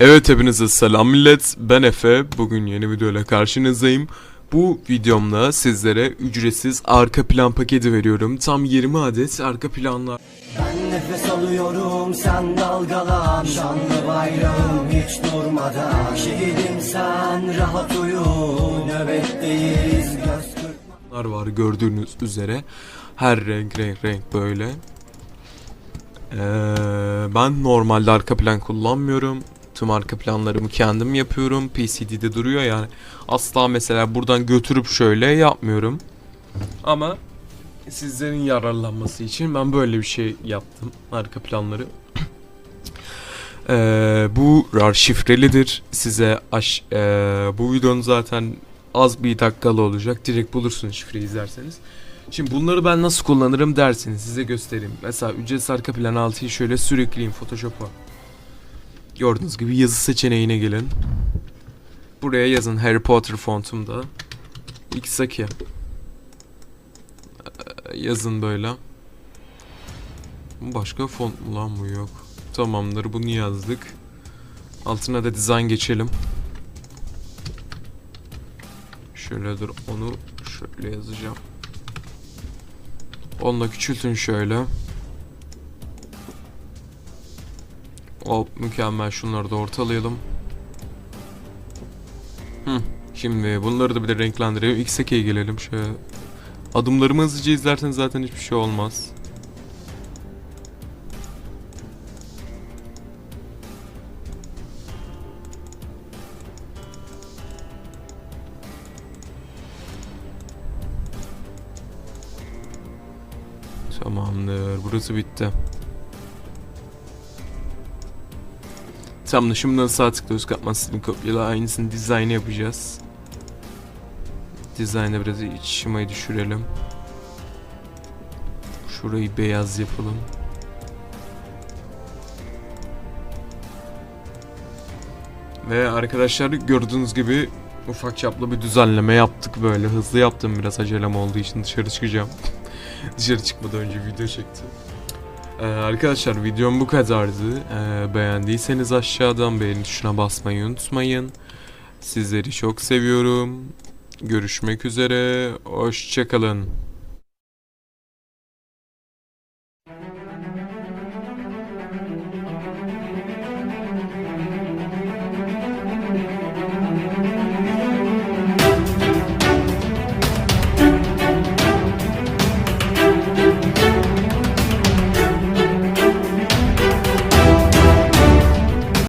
Evet hepinize selam millet. Ben Efe. Bugün yeni videoyla karşınızdayım. Bu videomda sizlere ücretsiz arka plan paketi veriyorum. Tam 20 adet arka planlar Ben nefes alıyorum sen dalgalan Şanlı bayrağım hiç durmadan Şehidim sen rahat uyu Nöbetteyiz göz kırpma var gördüğünüz üzere. Her renk renk renk böyle. Ee, ben normalde arka plan kullanmıyorum. Tüm arka planlarımı kendim yapıyorum. PCD'de duruyor yani. Asla mesela buradan götürüp şöyle yapmıyorum. Ama sizlerin yararlanması için ben böyle bir şey yaptım. Arka planları. Ee, bu RAR şifrelidir. Size aş ee, bu videonun zaten az bir dakikalı olacak. Direkt bulursunuz şifreyi izlerseniz. Şimdi bunları ben nasıl kullanırım dersiniz size göstereyim. Mesela ücretsiz arka plan altıyı şöyle sürükleyeyim Photoshop'a. Gördüğünüz gibi yazı seçeneğine gelin. Buraya yazın Harry Potter fontumda. Xaki. Ee, yazın böyle. Başka font mu lan bu yok. Tamamdır bunu yazdık. Altına da design geçelim. Şöyle dur onu şöyle yazacağım. Onunla küçültün şöyle. Hop mükemmel şunları da ortalayalım. Hı, şimdi bunları da bir de renklendirelim. X2'ye gelelim şöyle. Adımlarımı hızlıca izlerseniz zaten hiçbir şey olmaz. Tamamdır. Burası bitti. Tamamdır. Şimdi sağ tıklıyoruz. Katman stilini kopyala. Aynısını dizayn yapacağız. Dizaynda biraz iç şımayı düşürelim. Şurayı beyaz yapalım. Ve arkadaşlar gördüğünüz gibi ufak çaplı bir düzenleme yaptık böyle. Hızlı yaptım biraz acelem olduğu için dışarı çıkacağım. Dışarı çıkmadan önce video çektim. Ee, arkadaşlar videom bu kadardı. Ee, beğendiyseniz aşağıdan beğeni tuşuna basmayı unutmayın. Sizleri çok seviyorum. Görüşmek üzere. Hoşçakalın.